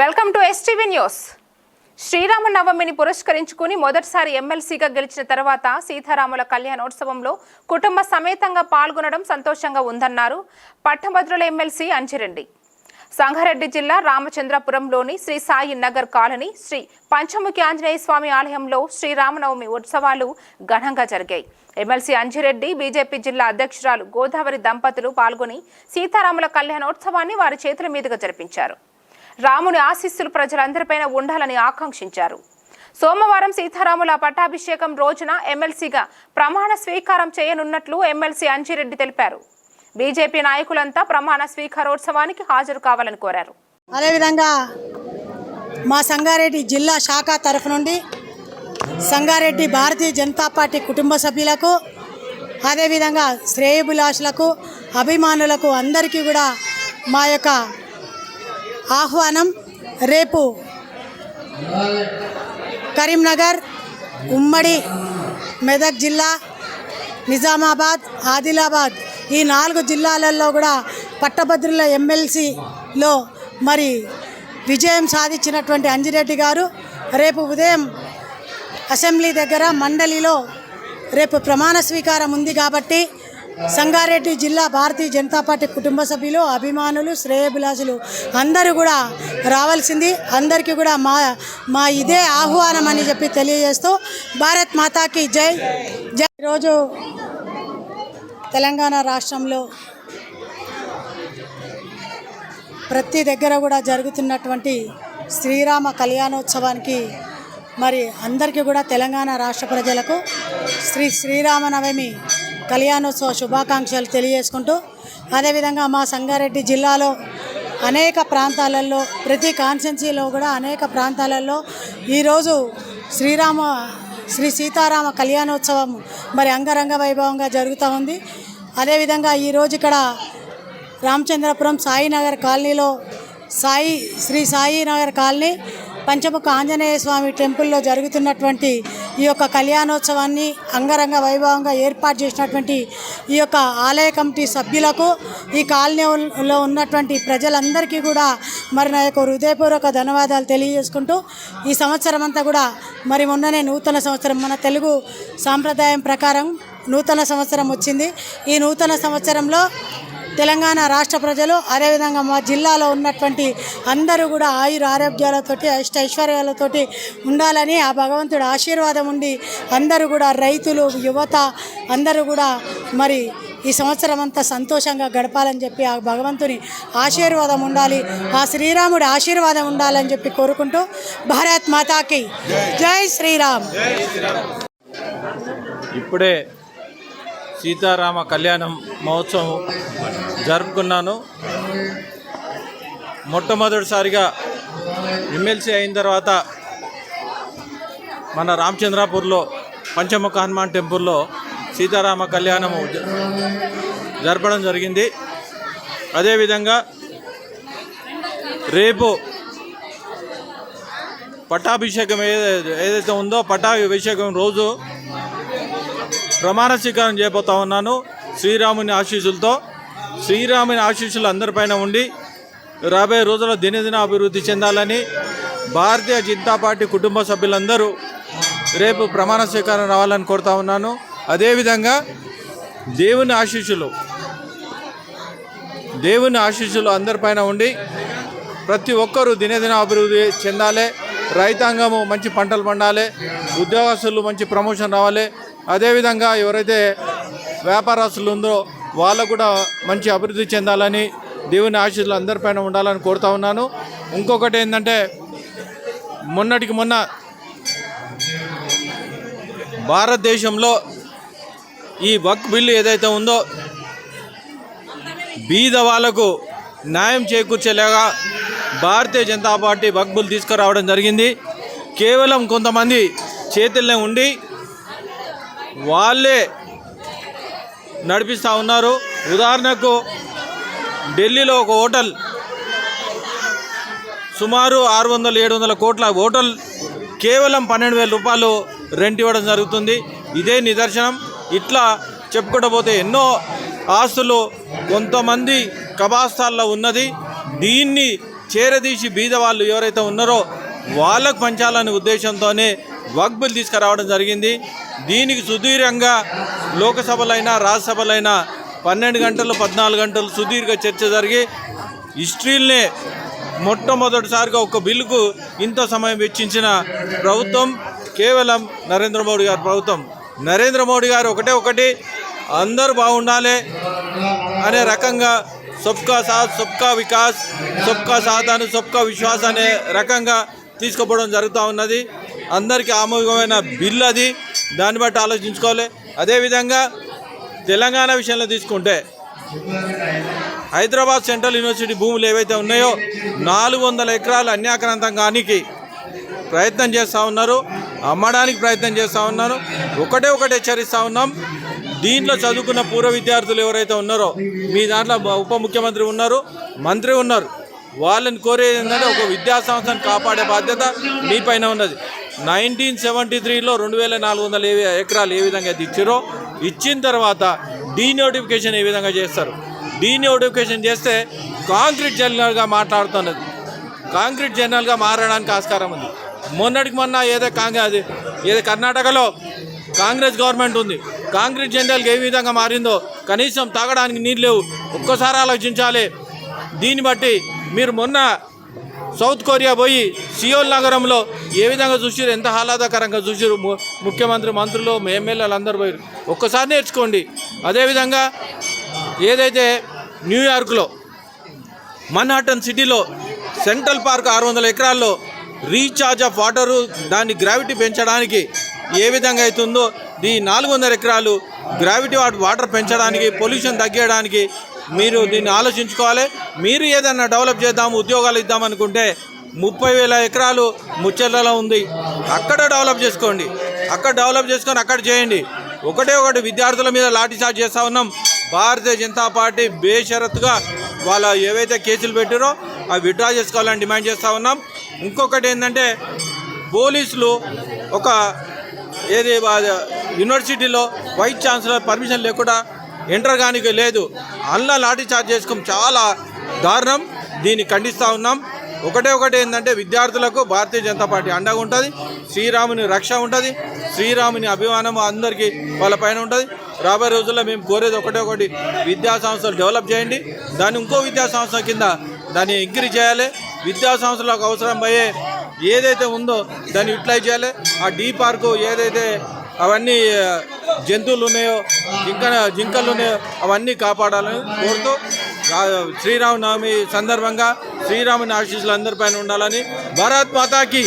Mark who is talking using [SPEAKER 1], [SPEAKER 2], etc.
[SPEAKER 1] Welcome to STV news శ్రీరామ నవమిని పురస్కరించుకుని మొదటిసారి ఎమ్మెల్సీగా గెలిచిన తర్వాత సీతారాముల కళ్యాణోత్సవంలో కుటుంబ సమేతంగా పాల్గొనడం సంతోషంగా ఉందన్నారు పట్టభద్రుల ఎమ్మెల్సీ అంజిరెడ్డి. సంగారెడ్డి జిల్లా రామచంద్రపురంలోని శ్రీ సాయి నగర్ కాలనీ శ్రీ పంచముఖి ఆంజనేయ స్వామి ఆలయంలో శ్రీరామనవమి ఉత్సవాలు ఘనంగా జరిగాయి. ఎమ్మెల్సీ అంజిరెడ్డి బీజేపీ జిల్లా అధ్యక్షురాలు గోదావరి దంపతులు పాల్గొని సీతారాముల కళ్యాణోత్సవాన్ని వారి చేతుల మీదుగా జరిపించారు. రాముని ఆశీస్సులు ప్రజలందరిపైన ఉండాలని ఆకాంక్షించారు. సోమవారం సీతారాముల పట్టాభిషేకం రోజున ఎమ్మెల్సీగా ప్రమాణ స్వీకారం చేయనున్నట్లు ఎమ్మెల్సీ అంజిరెడ్డి తెలిపారు. బీజేపీ నాయకులంతా ప్రమాణ స్వీకారోత్సవానికి హాజరు కావాలని కోరారు.
[SPEAKER 2] అదేవిధంగా మా సంగారెడ్డి జిల్లా శాఖ తరఫు నుండి సంగారెడ్డి భారతీయ జనతా పార్టీ కుటుంబ సభ్యులకు అదేవిధంగా శ్రేయభిలాషులకు అభిమానులకు అందరికీ కూడా మా యొక్క ఆహ్వానం రేపు కరీంనగర్ ఉమ్మడి మెదక్ జిల్లా నిజామాబాద్ ఆదిలాబాద్ ఈ నాలుగు జిల్లాలలో కూడా పట్టభద్రుల ఎమ్మెల్సీలో మరి విజయం సాధించినటువంటి అంజిరెడ్డి గారు రేపు ఉదయం అసెంబ్లీ దగ్గర మండలిలో రేపు ప్రమాణ స్వీకారం ఉంది కాబట్టి సంగారెడ్డి జిల్లా భారతీయ జనతా పార్టీ కుటుంబ సభ్యులు అభిమానులు శ్రేయభిలాషులు. అందరూ కూడా రావాల్సింది అందరికీ కూడా మా మా ఇదే ఆహ్వానం అని చెప్పి తెలియజేస్తూ భారత్ మాతాకి జై. జై. ఈరోజు తెలంగాణ రాష్ట్రంలో ప్రతి దగ్గర కూడా జరుగుతున్నటువంటి శ్రీరామ కళ్యాణోత్సవానికి మరి అందరికీ కూడా తెలంగాణ రాష్ట్ర ప్రజలకు శ్రీ శ్రీరామనవమి కళ్యాణోత్సవ శుభాకాంక్షలు తెలియజేసుకుంటూ అదేవిధంగా మా సంగారెడ్డి జిల్లాలో అనేక ప్రాంతాలలో ప్రతి కాన్స్టెన్సీలో కూడా అనేక ప్రాంతాలలో ఈరోజు శ్రీరామ శ్రీ సీతారామ కళ్యాణోత్సవం మరి అంగరంగ వైభవంగా జరుగుతూ ఉంది. అదేవిధంగా ఈరోజు ఇక్కడ రామచంద్రపురం సాయినగర్ కాలనీలో సాయి శ్రీ సాయినగర్ కాలనీ పంచముఖ ఆంజనేయ స్వామి టెంపుల్లో జరుగుతున్నటువంటి ఈ యొక్క కళ్యాణోత్సవాన్ని అంగరంగ వైభవంగా ఏర్పాటు చేసినటువంటి ఈ యొక్క ఆలయ కమిటీ సభ్యులకు ఈ కాలనీలో ఉన్నటువంటి ప్రజలందరికీ కూడా మరి నా యొక్క హృదయపూర్వక ధన్యవాదాలు తెలియజేసుకుంటూ ఈ సంవత్సరం అంతా కూడా మరి మొన్ననే నూతన సంవత్సరం మన తెలుగు సాంప్రదాయం ప్రకారం నూతన సంవత్సరం వచ్చింది. ఈ నూతన సంవత్సరంలో తెలంగాణ రాష్ట్ర ప్రజలు అదేవిధంగా మా జిల్లాలో ఉన్నటువంటి అందరూ కూడా ఆయుర ఆరోగ్యాలతోటి అష్ట ఐశ్వర్యాలతోటి ఉండాలని ఆ భగవంతుడు ఆశీర్వాదం ఉండి అందరూ కూడా రైతులు యువత అందరూ కూడా మరి ఈ సంవత్సరం అంతా సంతోషంగా గడపాలని చెప్పి ఆ భగవంతుని ఆశీర్వాదం ఉండాలి ఆ శ్రీరాముడి ఆశీర్వాదం ఉండాలని చెప్పి కోరుకుంటూ భారత్ మాతాకి జై శ్రీరామ్.
[SPEAKER 3] ఇప్పుడే సీతారామ కళ్యాణం మహోత్సవం జరుపుకున్నాను. మొట్టమొదటిసారిగా ఎమ్మెల్సీ అయిన తర్వాత మన రామచంద్రాపూర్లో పంచముఖ హనుమాన్ టెంపుల్లో సీతారామ కళ్యాణము జరపడం జరిగింది. అదేవిధంగా రేపు పట్టాభిషేకం ఏదైతే ఏదైతే ఉందో పట్టాభిషేకం రోజు ప్రమాణ స్వీకారం చేయబోతా ఉన్నాను. శ్రీరాముని ఆశీస్సులతో శ్రీరాముని ఆశీస్సులు అందరిపైన ఉండి రాబోయే రోజుల్లో దినదిన అభివృద్ధి చెందాలని భారతీయ జనతా పార్టీ కుటుంబ సభ్యులందరూ రేపు ప్రమాణ స్వీకారం రావాలని కోరుతా ఉన్నాను. అదేవిధంగా దేవుని ఆశీస్సులు దేవుని ఆశీస్సులు అందరిపైన ఉండి ప్రతి ఒక్కరూ దినదిన అభివృద్ధి చెందాలి. రైతాంగము మంచి పంటలు పండాలి. ఉద్యోగస్తులు మంచి ప్రమోషన్ రావాలి. అదేవిధంగా ఎవరైతే వ్యాపారస్తులు ఉందో వాళ్ళకు కూడా మంచి అభివృద్ధి చెందాలని దేవుని ఆశీస్సులు అందరిపైన ఉండాలని కోరుతా ఉన్నాను. ఇంకొకటి ఏంటంటే మొన్నటికి మొన్న భారతదేశంలో ఈ వక్ బిల్లు ఏదైతే ఉందో బీద వాళ్ళకు న్యాయం చేకూర్చేలాగా భారతీయ జనతా పార్టీ వక్బుల్ తీసుకురావడం జరిగింది. కేవలం కొంతమంది చేతుల్లో ఉండి వాళ్ళే నడిపిస్తూ ఉన్నారు. ఉదాహరణకు ఢిల్లీలో ఒక హోటల్ సుమారు ఆరు వందల ఏడు వందల కోట్ల హోటల్ కేవలం పన్నెండు వేల రూపాయలు రెంట్ ఇవ్వడం జరుగుతుంది. ఇదే నిదర్శనం. ఇట్లా చెప్పుకోకపోతే ఎన్నో ఆస్తులు కొంతమంది కబాస్తాల్లో ఉన్నది. దీన్ని చేరదీసి బీద వాళ్ళు ఎవరైతే ఉన్నారో వాళ్ళకు పంచాలనే ఉద్దేశంతోనే వక్ తీసుకురావడం జరిగింది. దీనికి సుదీర్ఘంగా లోకసభలైనా రాజ్యసభలైనా పన్నెండు గంటలు పద్నాలుగు గంటలు సుదీర్ఘ చర్చ జరిగి హిస్టరీలనే మొట్టమొదటిసారిగా ఒక బిల్లుకు ఇంత సమయం వెచ్చించిన ప్రభుత్వం కేవలం నరేంద్ర మోడీ గారి ప్రభుత్వం. నరేంద్ర మోడీ గారు ఒకటే ఒకటి అందరూ బాగుండాలి అనే రకంగా సబ్కా సాత్ సబ్కా వికాస్ సబ్కా సాత్ అని సబ్కా విశ్వాస్ అనే రకంగా తీసుకుపోవడం జరుగుతూ ఉన్నది. అందరికీ ఆమోదమైన బిల్ అది. దాన్ని బట్టి ఆలోచించుకోవాలి. అదేవిధంగా తెలంగాణ విషయంలో తీసుకుంటే హైదరాబాద్ సెంట్రల్ యూనివర్సిటీ భూములు ఏవైతే ఉన్నాయో నాలుగు వందల ఎకరాలు అన్యాక్రాంతంగానికి ప్రయత్నం చేస్తూ ఉన్నారు. అమ్మడానికి ప్రయత్నం చేస్తూ ఉన్నారు. ఒకటే ఒకటి హెచ్చరిస్తూ ఉన్నాం. దీంట్లో చదువుకున్న పూర్వ విద్యార్థులు ఎవరైతే ఉన్నారో మీ దాంట్లో ఉప ముఖ్యమంత్రి ఉన్నారు మంత్రి ఉన్నారు. వాళ్ళని కోరేది ఏంటంటే ఒక విద్యా సంస్థను కాపాడే బాధ్యత మీ పైన ఉన్నది. నైన్టీన్ సెవెంటీ త్రీలో రెండు వేల నాలుగు వందల ఎకరాలు ఏ విధంగా అయితే ఇచ్చారో ఇచ్చిన తర్వాత డీనోటిఫికేషన్ ఏ విధంగా చేస్తారు? డీనోటిఫికేషన్ చేస్తే కాంక్రీట్ జనరల్గా మాట్లాడుతున్నది. కాంక్రీట్ జనరల్గా మారడానికి ఆస్కారం ఉంది. మొన్నటికి మొన్న ఏదో కాంగ్రెస్ అది ఏదో కర్ణాటకలో కాంగ్రెస్ గవర్నమెంట్ ఉంది. కాంక్రీట్ జనరల్గా ఏ విధంగా మారిందో కనీసం తాగడానికి నీళ్ళు లేవు. ఒక్కసారి ఆలోచించాలి. దీన్ని బట్టి మీరు మొన్న సౌత్ కొరియా పోయి సియోల్ నగరంలో ఏ విధంగా చూసిరు ఎంత ఆహ్లాదకరంగా చూసిరు ముఖ్యమంత్రి మంత్రులు ఎమ్మెల్యేలు అందరూ పోయారు ఒక్కసారి నేర్చుకోండి. అదేవిధంగా ఏదైతే న్యూయార్క్లో మన్హాటన్ సిటీలో సెంట్రల్ పార్క్ ఆరు వందల ఎకరాల్లో రీఛార్జ్ ఆఫ్ వాటరు దాన్ని గ్రావిటీ పెంచడానికి ఏ విధంగా అవుతుందో ఈ నాలుగు వందల ఎకరాలు గ్రావిటీ వాటర్ పెంచడానికి పొల్యూషన్ తగ్గడానికి మీరు దీన్ని ఆలోచించుకోవాలి. మీరు ఏదైనా డెవలప్ చేద్దాం ఉద్యోగాలు ఇద్దాం అనుకుంటే ముప్పై వేల ఎకరాలు ముచ్చర్లలో ఉంది. అక్కడ డెవలప్ చేసుకోండి. అక్కడ డెవలప్ చేసుకొని అక్కడ చేయండి. ఒకటే ఒకటి విద్యార్థుల మీద లాఠీచార్జ్ చేస్తూ ఉన్నాం. భారతీయ జనతా పార్టీ బేషరత్తుగా వాళ్ళ ఏవైతే కేసులు పెట్టారో అవి విత్డ్రా చేసుకోవాలని డిమాండ్ చేస్తూ ఉన్నాం. ఇంకొకటి ఏంటంటే పోలీసులు ఒక ఏది యూనివర్సిటీలో వైస్ ఛాన్సలర్ పర్మిషన్ లేకుండా ఎంటర్ కానికి లేదు. అన్న లాఠీ చార్జ్ చేసుకోవడం చాలా దారుణం. దీన్ని ఖండిస్తూ ఉన్నాం. ఒకటే ఒకటి ఏంటంటే విద్యార్థులకు భారతీయ జనతా పార్టీ అండగా ఉంటుంది. శ్రీరాముని రక్ష ఉంటుంది. శ్రీరాముని అభిమానం అందరికీ వాళ్ళ పైన ఉంటుంది. రాబోయే రోజుల్లో మేము కోరేది ఒకటే ఒకటి విద్యా సంస్థలు డెవలప్ చేయండి. దాన్ని ఇంకో విద్యా సంస్థ కింద దాన్ని ఎంకరేజ్ చేయాలి. విద్యా సంస్థలకు అవసరం అయ్యే ఏదైతే ఉందో దాన్ని యూటిలైజ్ చేయాలి. ఆ డీ పార్కు ఏదైతే అవన్నీ జంతువులు ఉన్నాయో జింక జింకలు ఉన్నాయో అవన్నీ కాపాడాలని కోరుతూ శ్రీరామనవమి సందర్భంగా శ్రీరాముని ఆశీస్సులు అందరిపైన ఉండాలని భారత్ మాతాకి.